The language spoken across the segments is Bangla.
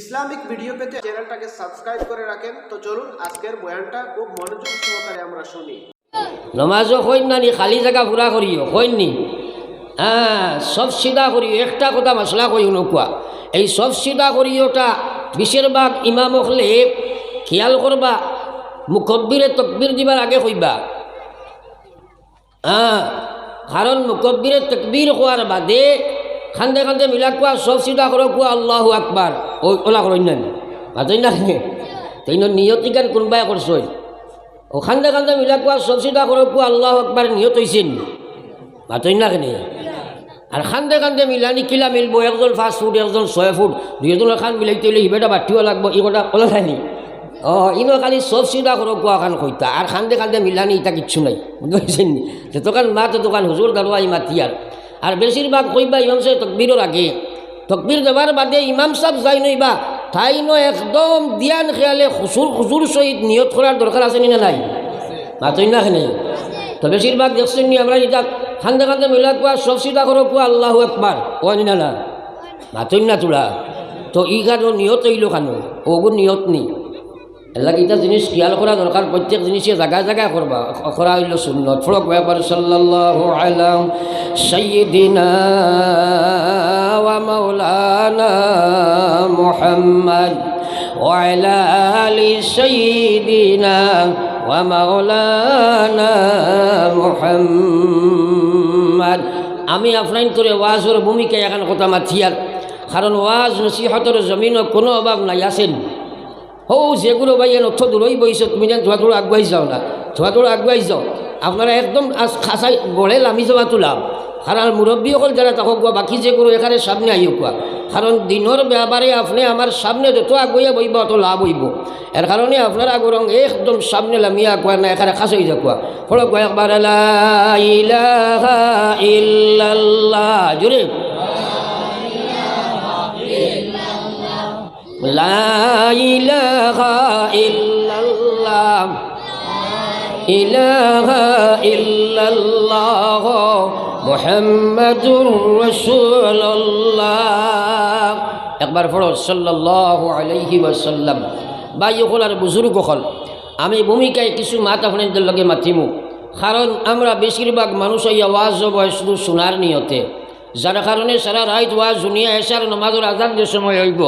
ইসলামিক ভিডিও পেতে চ্যানেলটাকে সাবস্ক্রাইব করে রাখেন। তো চলুন, আজকের বয়ানটা খুব মনোযোগ সহকারে আমরা শুনি। নমাজও হইন না নি, খালি জায়গা পুরা করিও, হইন নি। হ্যাঁ সব সিধা করিও, একটা কথা মশলা কই নোকোয়া এই সব সিধা করিওটা বেশিরভাগ ইমাম হলে খেয়াল করবা, মুকব্বিরে তকবির দিবার আগে কইবা। হ্যাঁ কারণ মুকব্বিরে তকবির হওয়ার বাদে খান্দে খান্দে মিলা কোয়া, সব সিধা করো কোয়া, আল্লাহ আকবার। ওলা করো না মাতই না তাই নিয়তিকান কোনবাই করছই ও, খান্দে খান্দে মিলা চব চিন্তা করো কোৱা, আল্লাহ আকবার নিহত হয়েছেন মাতই না কেনে আর খান্দে খান্দে মিলানি কিলা মিলব, একজন পাঁচ ফুড একজন ছয় ফুট দুইজনের খান মিলাইতে হলে সিবেটা লাগবো, ই কথা কলা নাইনি অ, ইনো খালি চব চিন্তা করো কোৱা খান কইতা আর খান্দে খান্দে মিলানি ইটা কিচ্ছু নাই। বুঝছেন যে দোকান মা তো দোকান হুজুর দাঁড়োয়া ই মাতি আর আর বেশিরভাগ কইবা ইমাম সাহেব তকবিরর আগে। তকবির দেওয়ার বাদে ইমাম সাহ যাই নইবা তাই ন একদম দিয়ান খেয়ালে খুচুর খুচুর সহিত নিয়ত করার দরকার আছে নি না নাই? মাতই না খেলে তো বেশিরভাগ দেখছেন নি আমরা যেটা খান্দে খান্দে মিলা কোৱা সব চিন্তা করো কোয়া, আল্লাহ একবার ও নি না মাতই না তোলা তো ই কারণ নিয়ত হইল কানো? ওগুন নিয়ত নি এলাক এটা জিনিস খেয়াল করা দরকার প্রত্যেক জিনিসে জায়গায় জায়গায় করবা করা হইল সুন্নত ফরক ব্যাপার সাল্লাল্লাহু আলাইহি সাইয়্যিদিনা ওয়া মাওলানা মুহাম্মদ وعلى آل سيدنا ومولانا محمد আমি আপনার তোরে ওয়াজের ভূমিকা এখন কথা মাথিয়ার কারণ ওয়াজ নসিহতর জমিনও কোনো অভাব নাই আছেন হৌ, যেগুলো ভাই এ নথ দূরই বইছ তুমি যেন ধোয়া ধোড়ো আগুয়াই যাও না ধোয়া ধোড়ো আগুয়াই যাও। আপনারা একদম আজ খাসাই গড়ে লামি যাওয়া তুলাম কারণ মুরব্বীসকল যারা তাকক বা বাকি কোনো এখানে সামনে আহি কোয়া কারণ দিনের ব্যাপারে আপনি আমার সামনে যত আগুয়া বইব অত লাভ হইব। এর কারণে আপনার আগরং একদম সামনে লামিয়া কোয়া না এখানে খাস হয়ে যা কোয়া কয়েক বার জুড়ে লা ইলাহা ইল্লাল্লাহ মুহাম্মাদুর রাসূলুল্লাহ। একবার পড়ো, সাল্লাল্লাহু আলাইহি ওয়াসাল্লাম। হল আর বুজুর্গ হল আমি ভূমিকায় কিছু মাত আপনাদের লগে মাতিমু। কারণ আমরা বেশিরভাগ মানুষ এই আওয়াজ বয় শুধু শোনার নিয়তে। যার কারণে সারা রাইত ওয়াজ শুনিয়া এসার নমাজের আজান যে সময় হইব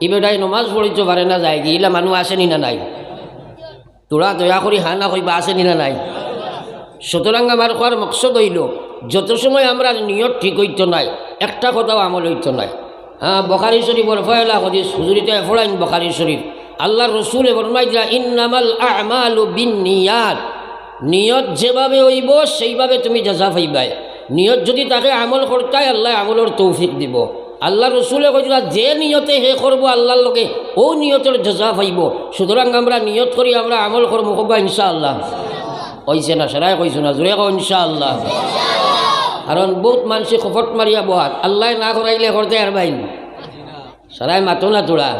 ইবেটাই নমাজ পড়িতে পারে না যায় গিলা মানুষ আসেনি না নাই। তোরা দয়া করি হানা কইবা আসেনি না নাই। সুতরাং আমার কোয়ার মকসদ হইল, যত সময় আমরা নিয়ত ঠিক হইতো নাই, একটা কথাও আমল হইতো নাই। হ্যাঁ বখারি শরীফর ফয়লা হদিস, হুজুরিতে ফোড়াইন বখারি শরীফ। আল্লাহ রসুলে ফরমাই দিলা, ইন্নামাল আমালু বিন নিয়াত নিয়ত যেভাবে হইব, সেইভাবে তুমি যাজা পাইবাই। নিয়ত যদি তাকে আমল করতাই, আল্লাহ আমলের তৌফিক দিব। আল্লাহ রসুলে কইছিল, যে নিয়তে হে করব আল্লাহর লগে, ও নিয়তের যজা পাইব। সুতরাং আমরা নিয়ত করি, আমরা আমল করব কবা ইনশাআল্লাহ। কইছে না, সেরাই কইছো না, জোরে কো ইনশাআল্লাহ। কারণ বহুত মানুষে খফট মারিয়া বহাত, আল্লাহ না করাইলে করতে আর বাইন সারাই মাতো না তোরা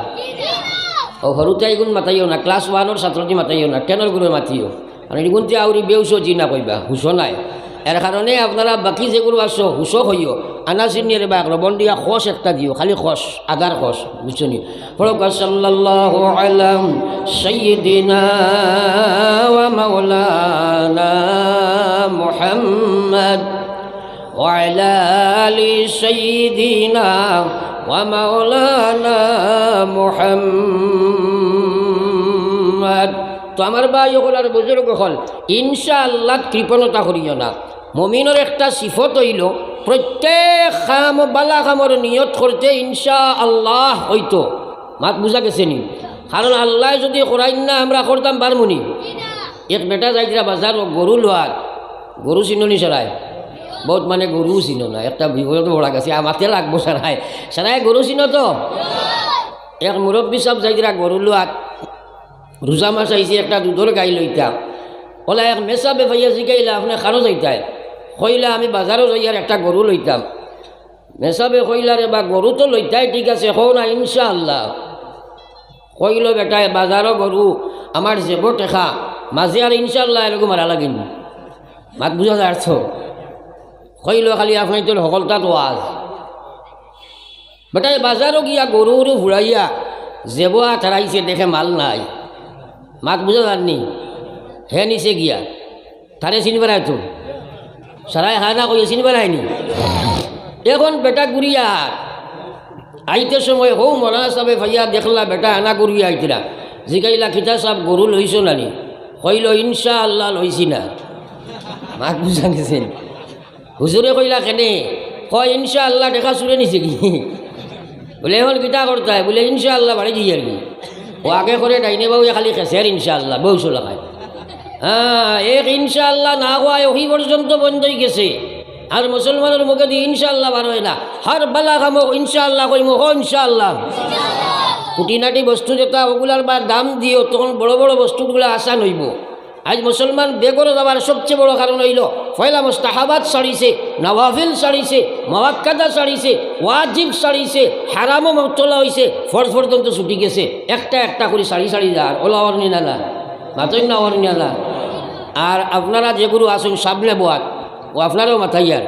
ও সৰুতে এইগুণ মাতাইও না, ক্লাছ ওৱানৰ ছাত্ৰটি মাতাইও না টেনৰ গুৰু মাতিও? আৰু এইগুণতে আউৰি বেউচ জি না কইবা হুচ নাই। এর কারণে আপনারা বাকি যেগুলো আছো হুসক হইও আনা চিনিয়ে বা লবণ দিয়া খস একটা দিও খালি খস আদার খস বুঝছনি ফলক সাল্লাল্লাহু আলাম সাইয়্যিদিনা ওয়া মাওলানা মুহাম্মদ وعلى آل سيدنا ومولانا محمد তো আমার ভাই হল আর বুজুর্গ হল, ইনশাআল্লাহ কৃপণতা করিও না। মমিনের একটা সিফত হইল, প্রত্যেক খাম বালা খামর নিয়ত করতে ইনশা আল্লাহ হইতো। মাত বুঝা গেছে নি? কারণ আল্লাহ যদি করাই না আমরা করতাম পারমুনি এক বেটা যাইছিলা বাজার গরু লোয়ার গরু চিননি সরাই? বহুত মানে গরু চিনো না, একটা বিপদ বড়া গেছে, আমাতে লাগবো সারাই। সারাই গরু চিনো তো? এক মুরব্বী সব যাইছিলা গরু লোয়ার রোজা মাছ আইসি একটা দুধর গাই লইতা ওলা এক মেসা বেফাইয়া শিখাইলা আপনি খারো যাইতাই কইলা আমি বাজারও যাইয়ার একটা গরু লইতাম মেসাবে কইলারে বা গরু তো লইতাই ঠিক আছে, কও না, ইনশাআল্লাহ। কইল বেটাই বাজারও গরু আমার জেব টেকা মাঝে আর ইনশাআল্লাহ এরকম মারা লাগিন মাত বুঝা যাচ্ছ কইল খালি আপনি তোর সকলটা তো আজ বেটাই বাজারও গিয়া গরু গরু ঘুরাইয়া জেবোয়া তারাইছে দেখে মাল নাই। মাত বুঝা যাননি হে নিচে গিয়া তারে চিনি বেড়ায় তো। সারাই হানা কইয়া চিনি বেড়ায়নি এখন বেটা গুড়িয়া আইতে সময় হৌ মরা সাবে ভাইয়া দেখলা বেটা আনা গুড়িয়া আইতরা জিগাইলা খিতা সাপ গরু লইছ নানি কইল ইনশা আল্লাহ লইছি না। মাক বুঝা গেছেন হুজুরে কইলা কেনে? কয় ইনশা আল্লাহ দেখা চুরে নিছে কি? বলে, এখন কিতা করতে বলে ইনশা আল্লাহ বাড়ি দিয়ে আর কি ও আগে করে ডাইনে বাবু খালি খেসের ইনশাল্লাহ বউ চলা খায়। হ্যাঁ এক ইনশাল্লাহ না হওয়ায় ওই পর্যন্ত বন্ধই গেছে। আর মুসলমানের মুখে দিয়ে ইনশাল্লাহ বার হয় না। হার বালা খামো, ইনশাআল্লাহ কইমো, হ ইনশাআল্লাহ। খুঁটিনাটি বস্তু যেটা, ওগুলার বা দাম দিও, তখন বড় বড় বস্তুগুলো আসান হইব। আজ মুসলমান বেগরে যাবার সবচেয়ে বড় কারণ হইল ফয়লা মুস্তাহাবাদ সারিছে, নওয়াফিল সারিছে মওয়াক্কাদা সারিছে, ওয়াজিব সারিছে, হারামও মতলা হইছে ফর্দ পর্যন্ত ছুটি গেছে। একটা একটা করে সারি সারি যার ওলা অর্নি নালা, মাতই না অর্নি নালা। আর আপনারা যেগুলো আসুন সামনে বোয়াত, ও আপনারাও মাথাইয়ার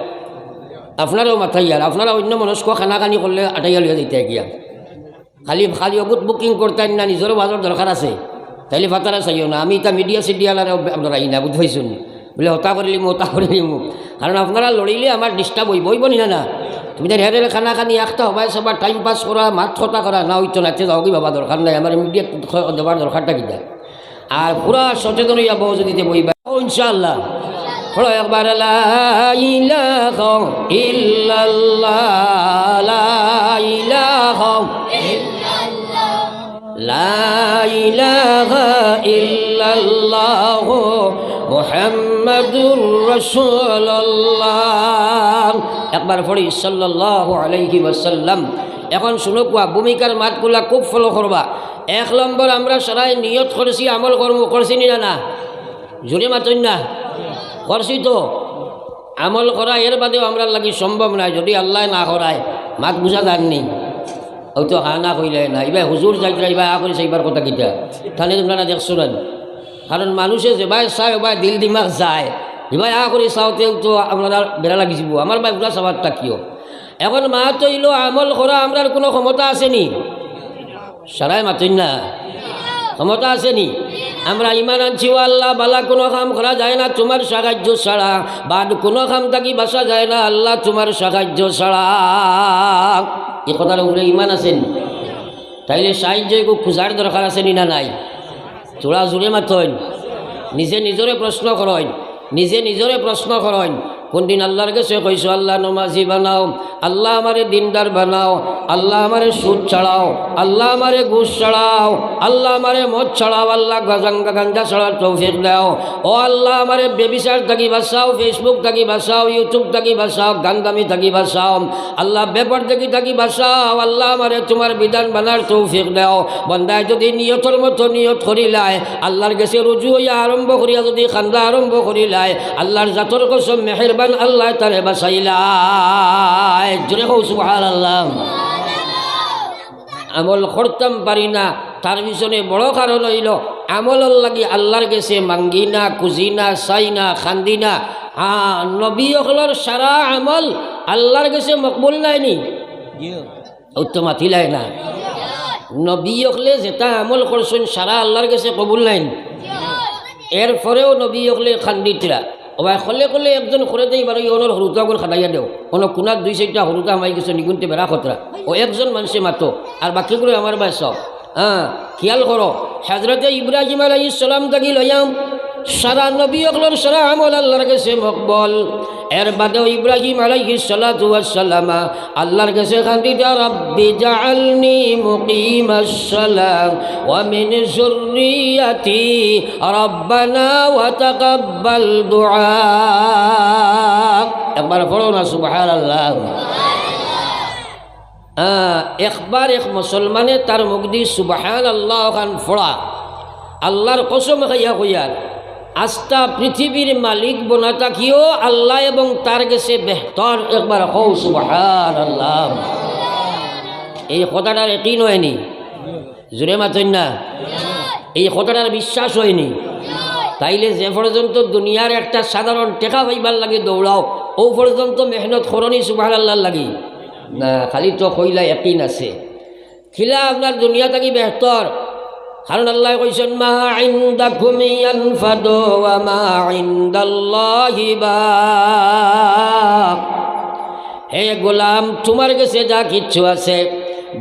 আপনারাও মাথাইয়ার, আপনারা অন্য মনস্ক খানাখানি করলে আটাইয়া লিয়া দিতে গিয়া। খালি খালি অগুত বুকিং করতেন না, নিজেরও বাজার দরকার আছে। তাইলে ফাতারা চাইও না। আমি তা মিডিয়া সিডিয়ালারে আপনারা আই না বুঝবাইছুন বলে, হতা করিলি মো হতা করিলি মোক। কারণ আপনারা লড়িলে আমার ডিস্টার্ব হইব হইব নি না তুমি তো হেরে খানা খানি একটা হবাই সবার টাইম পাস করা মাত কথা করা না হইতো না যাও কি বাবা দরকার নাই। আমার মিডিয়া দেওয়ার দরকারটা কিনা আর পুরা সচেতন হইয়া যদি বইবা ও ইনশাআল্লাহ। পড়ো একবার লা ইলাহা ইল্লাল্লাহ। রসুল্লাহ একবার ফরি সাল্লাহ আলাইহি ওয়াসাল্লাম। এখন শুনো কোয়া, ভূমিকার মাতগুলা খুব ফলো করবা। এক নম্বর, আমরা সারাই নিয়ত করেছি, আমল কর্ম করছি নি না জুড়ে মাতন না? করছি তো। আমল করা, এর বাদেও আমরা লাগি সম্ভব নাই, যদি আল্লাহ না করায়। মাত বুঝা জাননি হয়তো হা না কইলে না। এবার হুজুর যাইতে এবার হা করেছে এবার কথা কিটা তাহলে তোমরা না দেখছ না? কারণ মানুষে যেবাই চায় ওবাই দিল দিমাগ যায়। এবার আ করে চাওতেও তো আপনারা বেড়া লাগিছিল আমার ভাই পুরা চাবারটা কিয়? এখন মা তৈল আমল করা আমরার কোনো ক্ষমতা আসেনি সারাই মাতই না। ক্ষমতা আছে নি? আমরা ইমান আনছি ও আল্লাহ, বালা কোনো কাম করা যায় না তোমার সাহায্য ছাড়া। বাদ কোনো কাম থাকি বাসা যায় না আল্লাহ তোমার সাহায্য ছাড়া। এ কথার উপরে ইমান আছেন তাইলে সাহায্য একটু খোঁজার দরকার আছে না নাই? চোরা জোরে মাথইন নিজে নিজরে প্রশ্ন করেন নিজে নিজরে প্রশ্ন করেন কোনদিন আল্লাহর কাছে কইছো, আল্লাহ, নমাজি বানাও, আল্লাহ আমারে দিনদার বানাও, আল্লাহ আমারে সুদ ছাড়াও, আল্লাহ আমারে ঘুষ ছাড়াও, আল্লাহ আমারে মদ ছাড়াও, আল্লাহ গাজাঙ্গা গাঞ্জা ছাড়ার তৌফিক দাও। ও আল্লাহ আমারে বেবিচার থাকি বাঁচাও, ফেসবুক থাকি বাঁচাও, ইউটিউব থাকি বাঁচাও গান্দামি থাকি বাঁচাও, আল্লাহ ব্যাপার থাকি থাকি বাঁচাও, আল্লাহ আমারে তোমার বিধান বানার তৌফিক দাও। বন্দায় যদি নিয়তর মতো নিয়ত করিলায় আল্লাহর কাছে রুজু হইয়া আরম্ভ করিয়া যদি খান্দা আরম্ভ করিলায় আল্লাহর জাতর কসম মেহেরবান আল্লাহ তারে বাসাইলায় সুবহান আল্লাহ আমল করতাম পারি না, তার পিছনে বড় কারণ হইল, আমলর লাগি আল্লাহর গেছে মাঙ্গি না খুঁজি না চাই না খান্দি না নবী অকলর সারা আমল আল্লাহর গেছে মকবুল নাইনি। উত্তম মাতিলাই না। নবী অকলে যেটা আমল করছেন, সারা আল্লাহর কাছে কবুল নাইন। এরপরেও নবী অকলে খান্দিতরা। ওবাই খলে খলে একজন করে দেই ইয়নের হরুতা গুণ খাদাইয়া দেও। অন কোনার দুই চারটা হরুতা হামাই গেছে, নিগুণতে বেড়া খতরা ও একজন মানুষে মাতো। আর বাকিগুলো আমার বাই সব হ্যাঁ খেয়াল করো হাজরতে ইব্রাহিম আলাই সালাম তাকি লইয়াম সারা নবী অকলর সারা আমল আল্লাহর কাছে মকবল। এর বাদেও ইব্রাহিম আলাইহি সালাতু ওয়াসসালামা, আল্লাহর কাছে খান্দিটা রাব্বি, জাআলনি মুকিমাস সালাম, ওয়া মিন যুররিয়াতি রাব্বানা ওয়া তাকাব্বাল দুআ। একবার পড়ো না, সুবহানাল্লাহ। একবার এক মুসলমানে তার মুখ দি সুবাহান আল্লাহ খান ফোড়া। আল্লাহর কসম খাইয়া কইয়ার আস্থা পৃথিবীর মালিক বনা থাকিও আল্লাহ এবং তার গেছে বেহতর। একবার হৌ সুবাহান আল্লাহ এই কথাটার একই নয়নি জোরে মাতন না? এই কথাটার বিশ্বাস হয়নি তাইলে যে পর্যন্ত দুনিয়ার একটা সাধারণ টেকা পাইবার লাগে দৌড়াও, ও পর্যন্ত মেহনত করনি সুবাহ আল্লাহ লাগি? না, খালি তো কইলা একই আছে খিলা আপনার দুনিয়া থাকি বেহতর। কারণ আল্লাহ কইছেন, মা আইন্দা ঘুমিয়ান ফাদো মা ইনদাল্লাহি বাক। হে গোলাম, তোমার কাছে যা কিচ্ছু আছে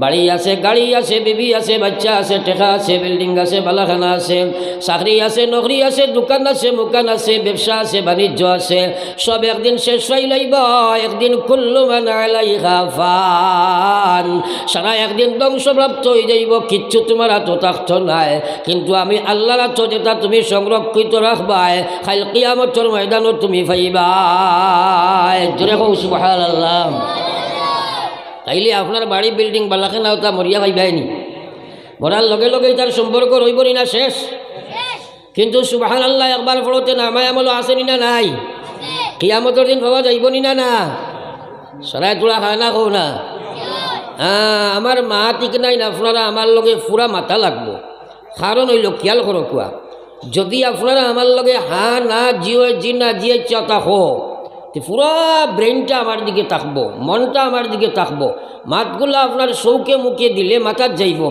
বাড়ি আছে, গাড়ি আছে, বিবি আছে, বাচ্চা আছে, টেকা আছে, বিল্ডিং আছে, বালাখানা আছে, চাকরি আছে, নকরি আছে, দোকান আছে, মুকান আছে, ব্যবসা আছে, বাণিজ্য আছে, সব একদিন শেষ হয়ে লাইব, একদিন কুল্লু ফান। সারা একদিন ধ্বংসপ্রাপ্ত হয়ে যাইব, কিচ্ছু তোমার হাত নাই। কিন্তু আমি আল্লাহর হাত যেটা তুমি সংরক্ষিত রাখবাই খাইল কিয়ামতর ময়দানত তুমি ফাইবাই জোরে কৌ সুবহানাল্লাহ। তাইলে আপনার বাড়ি বিল্ডিং বালাখানা ওটা মরিয়া ভাই ভাইনি মরার লগে লগে তার সম্পর্ক রইবনি না শেষ। কিন্তু সুবাহান আল্লাহ একবার ফলতে নামায় আমল আসেনি না নাই। কিয়ামতর দিন পাওয়া যাইবনি না না। সরাই তোলা খায় না কৌ না। হ্যাঁ আমার মা ঠিক নাই না আপনারা আমার লগে পুরা মাথা লাগবো। কারণ হইল খেয়াল করো কোয়া। যদি আপনারা আমার লগে হা না জিও জি না জিয়ে চাতা হো। তে পুরা ব্রেনটা আমার দিকে থাকব মনটা আমার দিকে থাকব মাতগুলো আপনার চৌকে মুখে দিলে মাথার যাইব।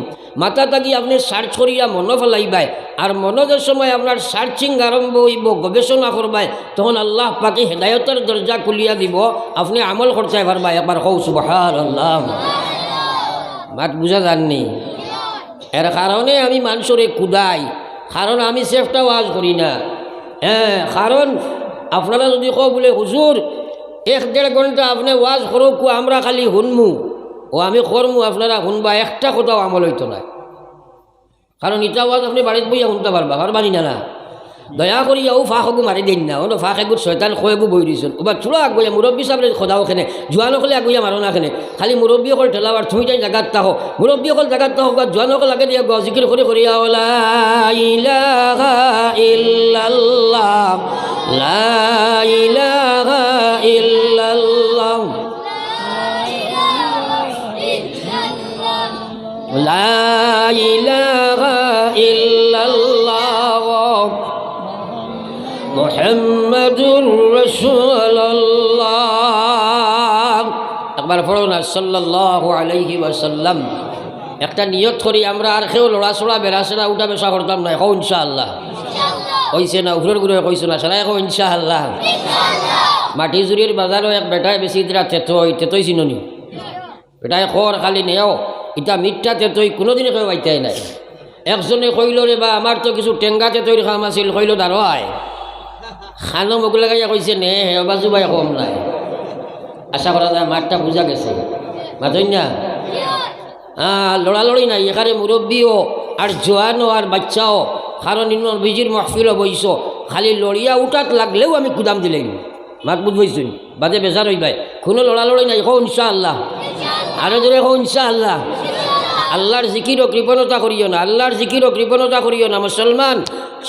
মাথা থাকি আপনি সার্চ করিয়া মনো ফেলাইবাই। আর মনোজের সময় আপনার সার্চিং আরম্ভ হইব, গবেষণা করবাই। তখন আল্লাহ পাকে হেদায়তের দরজা খুলিয়া দিব। আপনি আমল করতে পারবা একবার হৌ সুবহান আল্লাহ মাত বুঝা যাননি এর কারণে আমি মানুষরে কুদাই কারণ আমি সেফটা ওয়াজ করি না। হ্যাঁ কারণ আপনারা যদি কো বলে, হুজুর, এক দেড় ঘণ্টা আপনি ওয়াজ করো কো আমরা খালি শুনমু। ও আমি করমু, আপনারা শুনবা, একটা কথাও আমল হইতো না। কারণ ইটা ওয়াজ আপনি বাড়িতে বইয়া শুনতে পারবা পারবানি না না? দয়া করি ও ফাঁকু মারি দিন না। হলো ফাঁক এগুর শয়তান খয়েগু বই দিয়েছেন ওবার চুড়া আগুয়া মুরব্বী সাবলে খোদাও খেনে। জোয়ান অকলে আগুয়া মারো না খেনে। খালি মুরব্বী অকল ঠেলাও থুই তুমি যাই জাগাত তাহো মুরব্বী অকল জাগাত তাহ বা জোয়ান অকল আগে দিয়ে গা জিকির করে করিয়া ওলা লা ইলাহা ইল্লাল্লাহ। লা ইলাহা ইল্লাল্লাহ। মোহাম্মদুর রসুল্লাহ একবার পড়ো না সাল্লাহ আলহি ওয়াসাল্লাম। একটা নিয়ত করি আমরা আর কেউ লড়াচড়া বেড়াচড়া উঠা বেসা করতাম না এখন ইনশাআল্লাহ। কইছে না উফরের গুড়ে কইছে না সারা এখন ইনশাআল্লাহ। মাটি জুরির বাজারও এক বেটায় বেশি ইতরা তেতই তেতই চিননি। বেটায় খর খালি নেও ইটা মিথ্যা তেতই কোনোদিনে কেউ বাইতাই নাই। একজনে কইল রে বা আমার তো কিছু টেঙ্গা তেতইর খাম আছিল কইল দাঁড়ায় খানো মুখ লাগাইয়া কইছে, নে, হে বাজু বাই কম নাই। আশা করা যায় মাঠটা বুঝা গেছে। মাতই না হ্যাঁ লড়ালড়ি নাই এখানে মুরব্বীও আর জোয়ানও আর বাচ্চাও। কারণ ইন্নর বিজির মহফিলও বইস খালি লড়িয়া উঠাত লাগলেও আমি কুদাম দিলেন মাত বুঝ বইছুন বাদে বেজার হইবাই কোনো লড়ালড়ি নাই কো ইনশা আল্লাহ আরও জোরে কো ইনশা আল্লাহ আল্লাহর জিকিরও কৃপণতা করিও না, আল্লাহর জিকিরও কৃপণতা করিও না। মুসলমান,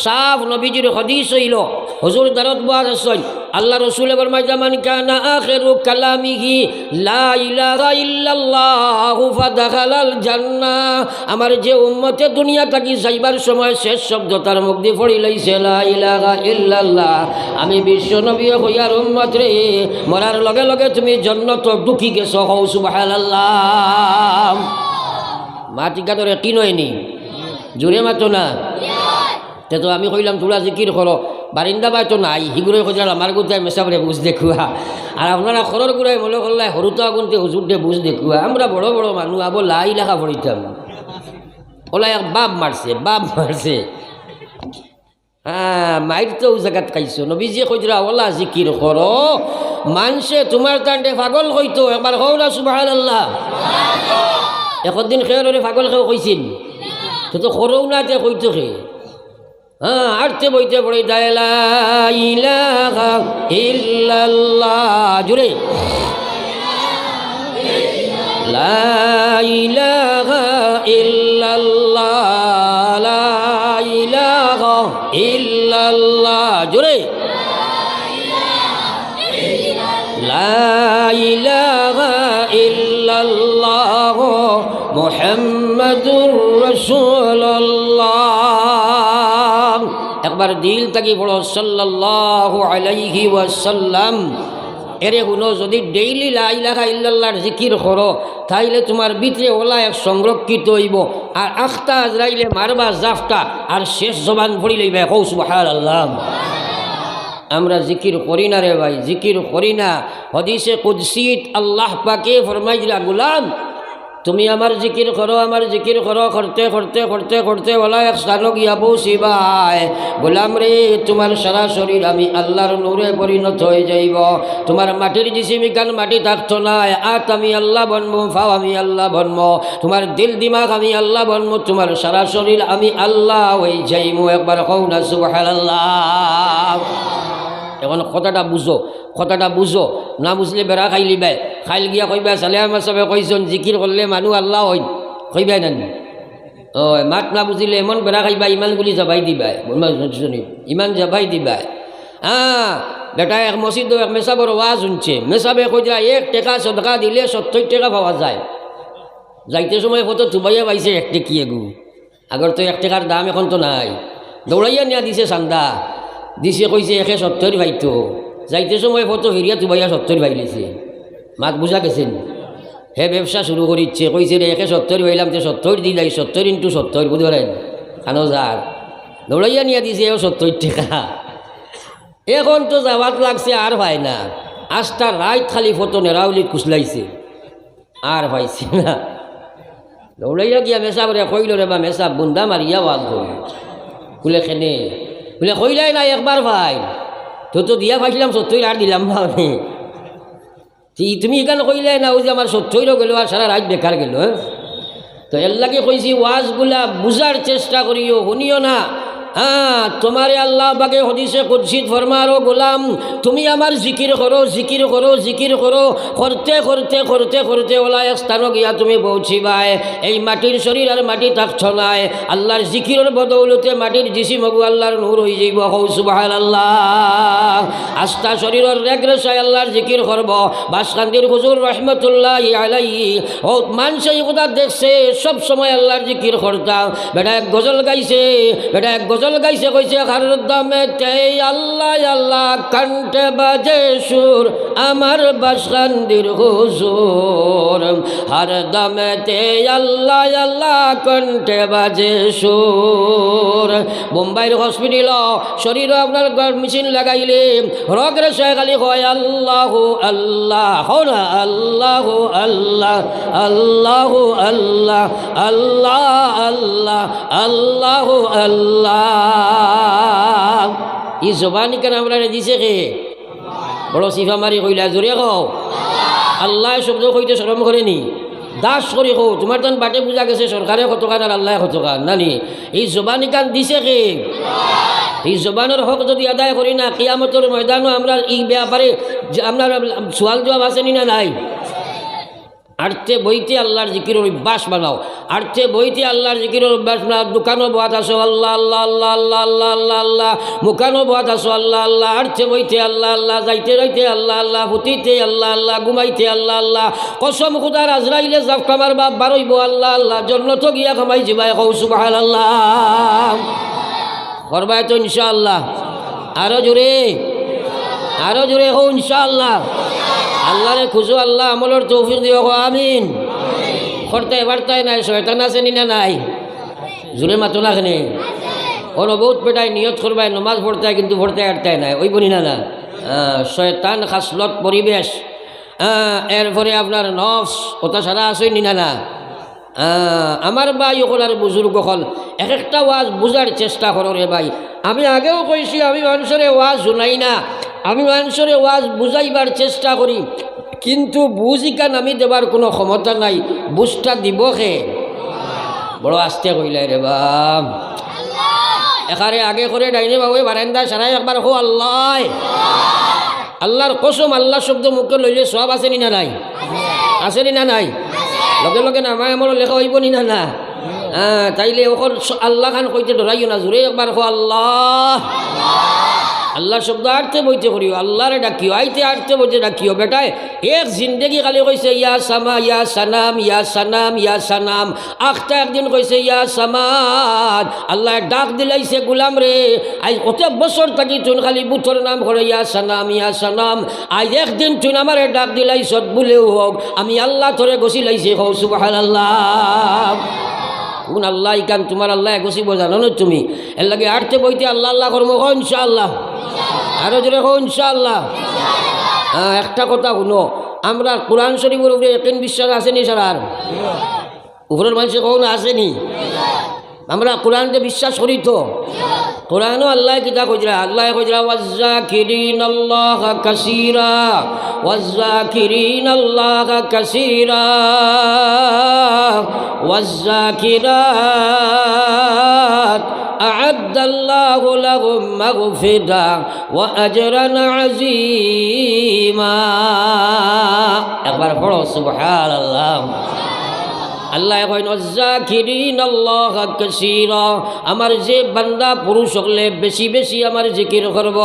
সাফ নবীজির হদিস হইল, হজুর দারত বাদ আসন আল্লাহ রসুল বরমাই জামান কানা আখিরু কালামিহি, লা ইলাহা ইল্লাল্লাহু ফাদাখালাল জান্নাহ। আমার যে উম্মতে দুনিয়া থাকি, যাইবার সময় শেষ শব্দ তার মুখ দিয়ে পড়ি লাইছে লা ইলাহা ইল্লাল্লাহ। আমি বিশ্ব নবী হইয়ার উম্মত রে, মরার লগে লগে তুমি জন্নত ঢুকি গেছো হৌ সুবহানাল্লাহ। মা টিকা তোর একই নয়নি জোরে মাতো না। তে তো আমি কইলাম, তোরা জিকির করো। বারিন্দা বাই তো নাই হিগুরে কইলাম আমার গুতায় মেসাবরে বুঝ দেখুয়া। আর আপনারা খরর গুড়াই মনে করলাই আগুনতে হুজুর দে, বুঝ দেখুয়া। আমরা বড় বড় মানুষ আবো লাই লেখা পড়িতাম। ওলা এক বাপ মারছে বাপ মারছে। হ্যাঁ মাইর তো জায়গাত খাইছো। নবীজিয়ে কইতরা ওলা জিকির করো। মানছে তোমার তান্ডে পাগল হইতো, একবার হও না সুবাহ আল্লাহ একদিন খেয়ে পাগল খেয়ে কইছিল তো তো সরও না তে কইতো খে হ্যাঁ আরতে বইতে পড়ে ইল্লাল্লাহ, জুড়ে। জুড়ে। لا মোহাম্মদুর রসুল্লাহ একবার দিল থাকি বড় সাল্লাহ আলাইহি ওয়াসাল্লাম, এরে শুনো যদি ডেইলি লাইলাখা ইল্লাল্লাহর জিকির করো, তাইলে তোমার ভিতরে ওলা এক সংরক্ষিত হইব, আর আখতা আজরাইলে মারবা জাফটা, আর শেষ জবান ভরি লইবে কৌস বহাল আল্লাহ আমরা জিকির করি না রে ভাই, জিকির করি না। হদিসে কুদ্সিত আল্লাহ পাকে ফরমাইলা গুলাম তুমি আমার জিকির করো, আমার জিকির করো, করতে করতে করতে করতে, বলা এক স্থানক গিয়া পৌঁছিবাই গোলাম রে, তোমার সারা শরীর আমি আল্লাহর নূরে পরিণত হয়ে যাইব। তোমার মাটির জিসিমিকান মাটি থাকতো না আত আমি আল্লাহ বনব, ফাও আমি আল্লাহ বনব। তোমার দিল দিমাগ আমি আল্লাহ বনব, তোমার সারা শরীর আমি আল্লাহ হয়ে যাইমু একবার কৌ না, সুবহানাল্লাহ। এখন কথাটা বুঝো কথাটা বুঝো, না বুঝলে বেড়া খাইলি বাই খাইল গিয়া কইবা সালেমা সবে কইছন জিকির করলে মানুহ আল্লাহ হইন। কইবাই নানি? ও মাত না বুঝিলে এমন বেড়া খাইবা ইমানগুলি যাবাই দিবাই ইমান যাবাই দিবাই হ্যাঁ বেটা এক মসজিদ এক মেসাবর ওয়াজ শুনছে। মেসাবে কই যায় এক টাকা সদকা দিলে সত্তর টাকা পাওয়া যায়। যাইতে সময় কত থুবাইয়া পাইছে এক টেকিয়ে গু আগর তো এক টাকার দাম এখন তো নাই। দৌড়াইয়া নিয়া দিছে চান্দা। দিছে কইছে একে সত্তর ভাইতো যাইতে সময় কত তুবাইয়া সত্তর ভাই মাত বুঝা গেছেন। হে ব্যবসা শুরু করিচ্ছে কইছে রে একে সত্তর ভাইলাম তো সত্তর দিলাই সত্তর ইন্টু সত্তর বুঝতে পারেন খানো যার দৌড়াইয়া নিয়া দিছে, এও সত্তর টাকা। এখন তো যাওয়াত লাগছে আর ভাই না। আজটা রাইত খালি ফটো নেরাউলি কুচলাইছে। আর পাইছে না। দৌড়াইয়া গিয়া মেসাব রে কইল রে বা মেসাব বুন্দা মারিয়া ওয়াজ করি কুলে খেনে বলে কইলাই না একবার ভাই। তো তো দিয়া পাইছিলাম সত্যই আর দিলাম ভাবনি তুমি এখানে কইলাই না, ওই যে আমার সত্যইরও গেল আর সারা রাত বেকার গেল হ্যাঁ? তো এর লাগে কইছি ওয়াজগুলা বুঝার চেষ্টা করিও, শুনিও না। হ্যাঁ তোমারে আল্লাহ বাগে হদিসে কুৎসিত ফরমারো, গোলাম, তুমি আমার জিকির করো জিকির করো জিকির করো, করতে করতে করতে করতে ওলা এক স্থান গিয়া তুমি পৌঁছিবাই এই মাটির শরীর আর মাটি থাকছ নাই। আল্লাহর জিকিরের বদৌলতে মাটির জিসি মগু আল্লাহর নূর হয়ে যাইব। হৌ সুবাহান আল্লাহ আস্থা শরীরের রেগ্রেসায় আল্লাহর জিকির করব। বাসকান্দির হুজুর রহমতুল্লাহ আলাই ও মানুষে কথা দেখছে, সব সময় আল্লাহর জিকির করতাম বেটা এক গজল গাইছে, বেটা এক গজল গাইছে, কইছে হার দামে তে আল্লাহ আল্লাহ কণ্ঠে বাজে সুর, আমার বাসকান্দির হুজুর। হার দামে তে আল্লাহ আল্লাহ কণ্ঠে বাজে সুর। বোম্বাইয়ের হসপিটাল শরীর আপনার মেশিন লাগাইলে রগরে সে খালি হয় আল্লাহ আল্লাহ হো না আল্লাহ আল্লাহ আল্লাহ আল্লাহ আল্লাহ আল্লাহ আল্লাহ আল্লাহ। ই জবানি কেন আমরা দিছে কে? বড় সিফা মারি কইলা জোরে কও। আল্লাহ শব্দ কইতে শরম করেনি দাস করি কও তোমার তখন বাটে বুঝা গেছে সরকারে কত কান আর আল্লাহ কত নানি এই জবানি কান দিছে কে? এই জবানের হক যদি আদায় করি না, কিয়ামতের ময়দানও আমরা এই ব্যাপারে আপনার সোয়াল জবাব আসেনি না নাই? আর্থে বইতে আল্লাহর জিকিরের অভ্যাস বানাও। আর্থে বইতে আল্লাহর জিকিরের অভ্যাস বানাও। দোকানও বাদ আসো, আল্লাহ আল্লাহ আল্লাহ আল্লাহ আল্লাহ আল্লাহ আল্লাহ। মুখানও বাদ আসো, আল্লাহ আল্লাহ। আর্থে বইতে আল্লাহ আল্লাহ। যাইতে যাইতে আল্লাহ আল্লাহ। হুতিতে আল্লাহ আল্লাহ। ঘুমাইতে আল্লাহ আল্লাহ। কসম খুদার আজরাইলে জাফ কামার বাপ বারইব, আল্লাহ আল্লাহ। জন্নত গিয়া কামাই যাবাই কৌ সুবাহ আল্লাহ করবাই তো ইনশাআল্লাহ। আরও জোরে। আরও জোরে হো ইনশাআল্লাহ। আল্লাহরে খুঁজো, আল্লাহ আমলের তৌফিক দিও গো, আমিন। খরতায় বার্তায় নাই, শয়তান আছে নি না নাই? জোরে মাতো না কোনো? বহুত পেটায় নিয়ত করবাই নমাজ পড়তায়, কিন্তু পড়তে আটতায় নাই। ওই বলি না না। শয়তান খাসলত পরিবেশ। এরপরে আপনার নফস, ওটা সারা আছে নি না না? আমার ভাই আর বুজুর্গ হল। এক একটা ওয়াজ বুঝার চেষ্টা করো রে ভাই। আমি আগেও কইছি, আমি মানুষের ওয়াজ শুনাই না। আমি মানুষের ওয়াজ বুঝাইবার চেষ্টা করি। কিন্তু বুঝিকান আমি দেবার কোনো ক্ষমতা নাই। বুঝটা দিব খে বড় আস্তে কইলাই রে বাম এখানে আগে করে ডাইনে বাবু বারান্দা সারাই একবার হো আল্লাহ। আল্লাহর কসম আল্লাহ শব্দ মুখে লইলে সব আছে নি নাই? আছে নি না নাই? লগে লগে না আমার আমার লেখা হইব নি না? না তাইলে ওখান আল্লাহ খান কইতে ধরাইও না জোরে একবার আল্লাহ। আল্লাহ শব্দ আটতে বইতে করিও আল্লাহরে ডাকিও, আইতে আটতে বইতে ডাকিও, বেটায়, এক জিন্দেগি খালি কইছে, ইয়া সামা, ইয়া সানাম ইয়া সানাম ইয়া সানাম। আখটা একদিন কইছে, ইয়া সামাদ। আল্লাহ ডাক দিলাইছে, গুলাম রে, আজ কত বছর থাকি তুন খালি বুথর নাম করে, ইয়া সানাম ইয়া সানাম। আজ একদিন তুন আমারে ডাক দিলাই দিলাইছ, বলেও হোক, আমি আল্লাহ ধরে গছি লাইছে হৌ সুবাহ আল্লাহ কোন আল্লাহ ইকান তোমার আল্লাহ গছিব জানো না তুমি? এর লাগে আটতে বইতে আল্লাহ আল্লাহ কর্ম কো ইনশাআল্লাহ। আরও জোরে রেখো ইনশাল্লাহ হ্যাঁ একটা কথা শুনো, আমরা কোরআন শরীফের উপরে একদিন বিশ্বাস আসেনি স্যার আর উপরের মানুষের কখনো আসেনি আমরা কোরআনকে বিশ্বাস করি তো? قرآن الله كتا خجرا الله خجرا والذاكرين الله كثيرا. والذاكرين الله كثيرا. والذاكرات أعد الله لهم مغفرة وأجرا عظيما. أكبر سبحان الله. আল্লাহ জাকিরিন আল্লাহ কাসীরা। আমার যে বান্দা পুরুষ হলে বেশি বেশি আমার জিকির করব।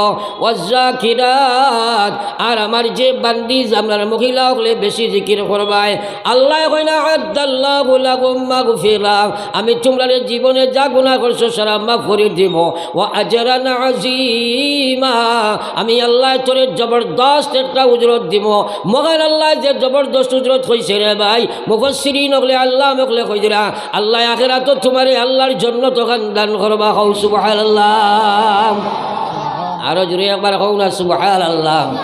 ওয়াজাকিরাত আর আমার যে বান্দি আপনার মহিলা হলে বেশি জিকির করবাই আল্লাহ কইনা আদাল্লাহু লাকুম মাগফিরা। আমি তোমরা জীবনে যা গুনাহ করছ সারা মাফ করে দিব। ওয়া আজরান আজিমা আমি আল্লাহ তোরে জবরদস্ত একটা উজরত দিব। মগান আল্লাহ যে জবরদস্ত উজরত হইছে রে ভাই, মুফসসিরিন নগলে আল্লাহ মকলে কই দিরা আল্লাহ আখেরা তো তোমারে আল্লাহর জন্য তখন দান করবা হও সুবহানাল্লাহ। আরও জুড়ে একবার হও না সুবহানাল্লাহ।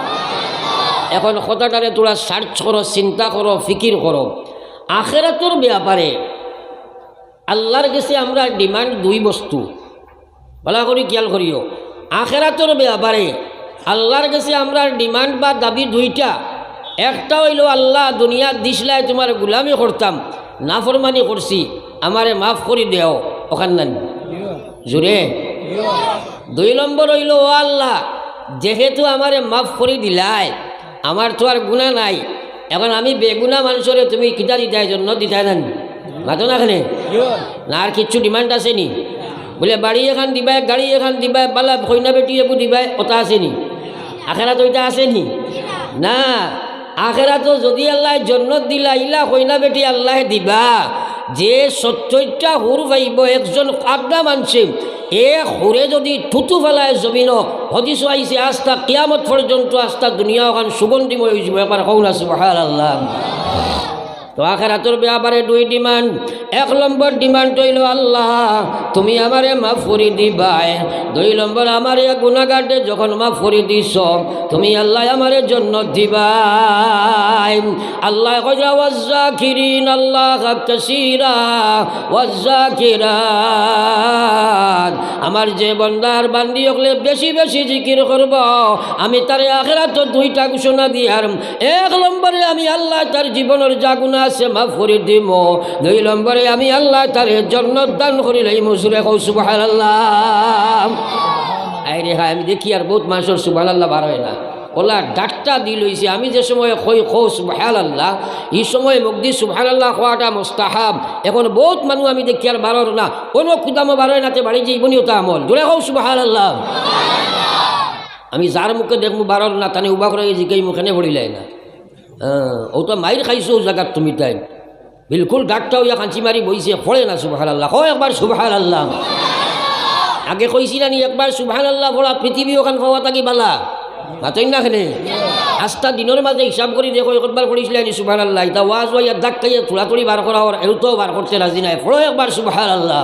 এখন কথাটারে তোরা সার্চ করো, চিন্তা করো, ফিকির করো। আখেরাতর ব্যাপারে আল্লাহর কাছে আমরা ডিমান্ড দুই বস্তু। ভালো করি, খেয়াল করিও। আখেরাতর ব্যাপারে আল্লাহর কাছে আমরা ডিমান্ড বা দাবি দুইটা। একটা হইল আল্লাহ দুনিয়ার দিসলায় তোমার গুলামি করতাম। নাফরমানি করছি, আমারে মাফ করে দেও, ওখান নান। জুড়ে দুই নম্বর হইল, ও আল্লাহ, যেহেতু আমারে মাফ করে দিলাই, আমার তো আর গুণা নাই, এখন আমি বেগুনা মানুষরে তুমি কিতা দিতাই, জন্য দিতাই নেন। মাতো না খানে না, আর কিচ্ছু ডিমান্ড আছে নি? বলে, বাড়ি এখান দিবাই, গাড়ি এখান দিবাই, বালা কইনা বেটি এবু দিবাই, ওটা আছে নি? আখেরা তো ওইটা আছে নি? না আখেরা তো যদি আল্লাহ জন্নত দিলা, ইলা কইনা বেটি আল্লাহ দিবা। যে সত্তরটা হুর পাইব, একজন আড্ডা মানছে, এ হুরে যদি থুতু ফেলায় জমিন হদিস আইসে আস্থা কিয়ামত পর্যন্ত আস্থা দুনিয়া ওখান সুগন্ধিময় যাব একবার কৌ না আল্লাহ তো আখেরাতর ব্যাপারে দুই ডিমান্ড। এক নম্বর ডিমান্ড হইল আল্লাহ, তুমি আমারে মাফ করে দিবাই। দুই নম্বর, আমারে গুণাগারটে যখন মাফ করে দিস তুমি আল্লাহ আমারে জন্য দিবাই। আল্লাহ ওয়াজ্জা খিরিন আল্লাহ কাসিরা ওয়াজ্জা কিরাত আমার যে বন্দার বান্দি হলে বেশি বেশি জিকির করব, আমি তারে আখেরাত দুইটা ঘোষণা দিয়ার। এক নম্বরে আমি আল্লাহ তার জীবনের যা গুণা আছে মাফ করে দিব। দুই নম্বরে আমি আল্লাহ তার জন্য দান করিলে মসুরে কৌ সুবাহ আল্লাহ আই রে হ্যাঁ আমি দেখি আর বহুত মানুষের সুবাহ আল্লাহ বার হয় না। ওলা ডাক্তার দি লইছে, আমি যে সময় কই খো সুবহান আল্লাহ এই সময় মুগ্ধি সুবহান আল্লাহ খোয়াটা মোস্তাহাব। এখন বহুত মানুষ আমি দেখি আর বারর না, কোনো কুদামো বার হয় নাতে বাড়ি যাইবনি ওটা আমল জোরে খো সুবহান আল্লাহ আমি যার মুখে দেখব বারর না, তানে উবা করে জিগাই মুখেনে পড়িলাই না। ও তো মাইর খাইছো জায়গার তুমি তাই বিলকুল ডাক্তাও ইয়া কাঁচি মারি বইছে ফড়ে না সুবাহ আল্লাহ হয় একবার সুবাহ আল্লাহ আগে কইছিলা নি একবার সুবাহ আল্লাহ ফলা পৃথিবী ওখান খাওয়া থাকি বালা। মাতই না খেলে আস্থা দিনের মাঝে হিসাব করি দেখো একবার পড়িছিল আনি সুবাহ আল্লাহ এটা ওয়াজ ওয়াইয়া ডাক খাইয়া থোড়া থোড়ি বার করা হর এরও তো বার করতে রাজি নাই। ফড়ো একবার সুবাহ আল্লাহ